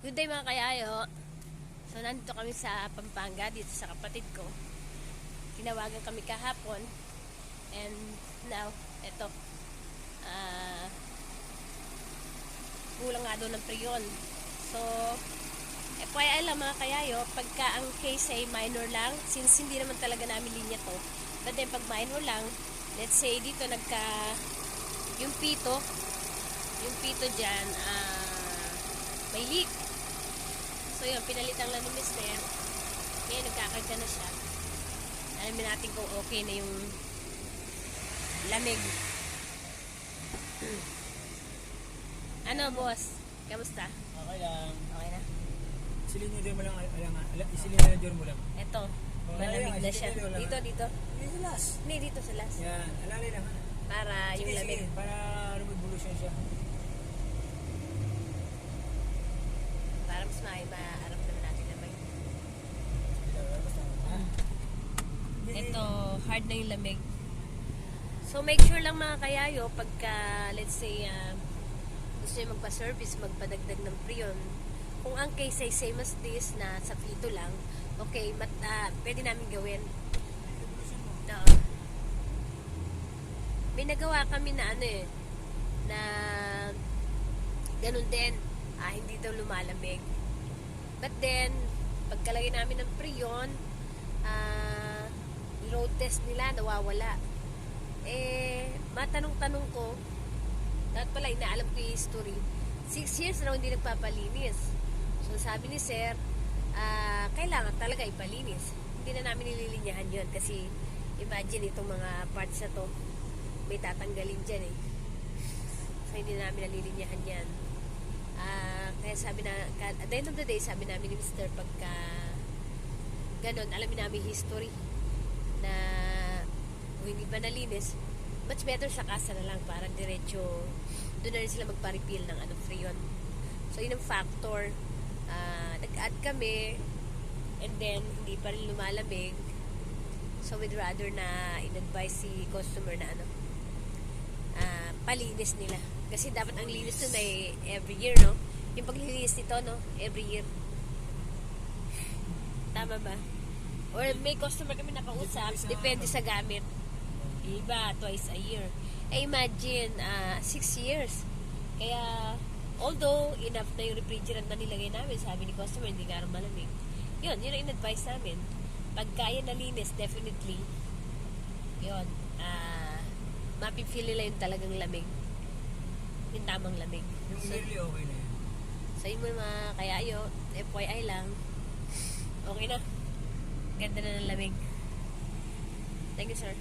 Good day mga kayayo. So nandito kami sa Pampanga dito sa kapatid ko. Tinawagan kami kahapon. And now, eto. Ah kulang nga daw ng priyon. So, FYI lang mga kayayo, pagka ang case ay minor lang, since hindi naman talaga namin linya to, but then pag minor lang, let's say dito nagka, yung pito, yung pito dyan, ah, may leak. So yun, pinalitan lang ni Mister. Ngayon, nagkakarga na siya. Alamin natin kung okay na yung lamig. ano, boss? Kamusta? Okay lang. Okay na? Isilin din mo lang. Alang, alang, isilin din mo lang. Oh, malamig na siya. sige, Dito, dito. Hindi sa last. Hindi, dito sa last. Yan. Alalay lang. Para yung Sige, lamig. sige. Para lumibulusan siya. Mas may maaramdaman natin na may... Ito, hard na yung lamig. So, make sure lang mga kayayo, pagka, let's say, ah, gusto nyo magpa-service, magpadagdag ng prion, kung ang case ay same as this, na sa pito lang, okay, mat, ah, pwede namin gawin. Oo. May nagawa kami na ano eh, na ganun din, ah, hindi daw lumalamig. But then, pagkalagay namin ng prion, ah, road test nila, nawawala. Eh, matanong-tanong ko, dapat pala inaalam ko yung history. Six years na hindi nagpapalinis. So, sabi ni Sir, ah, kailangan talaga ipalinis. Hindi na namin nililinyahan yon kasi imagine itong mga parts na to, may tatanggalin dyan eh. So, hindi na namin nalilinyahan yan. Ah, kaya sabi na, at the end of the day, sabi namin ni Mr. pagka ganun, alamin namin history na kung hindi pa nalinis, much better sa kasa na lang para diretso doon na rin sila magpa-refill ng ano, freon. So, yun ang factor. Ah, nag-add kami and then hindi pa rin lumalamig. So, we'd rather na in-advise si customer na ano, palinis nila. Kasi dapat ang linis nun ay every year, no? Yung paglilinis nito, no? Every year. Tama ba? Or may customer kami nakausap, depende sa gamit. Iba, twice a year. Eh, imagine, ah, six years. Kaya, although enough na yung refrigerant na nilagay namin, sabi ni customer, hindi nga rin malamig. Yun, yun ang in-advise namin. Pag kaya nalinis, definitely, yun, ah, mapipil nila yung talagang lamig. Yung tamang lamig. Yung So, yearly okay na yan. sa inyo mga kayayo, FYI lang, okay na. Ganda na ng lamig. Thank you, sir.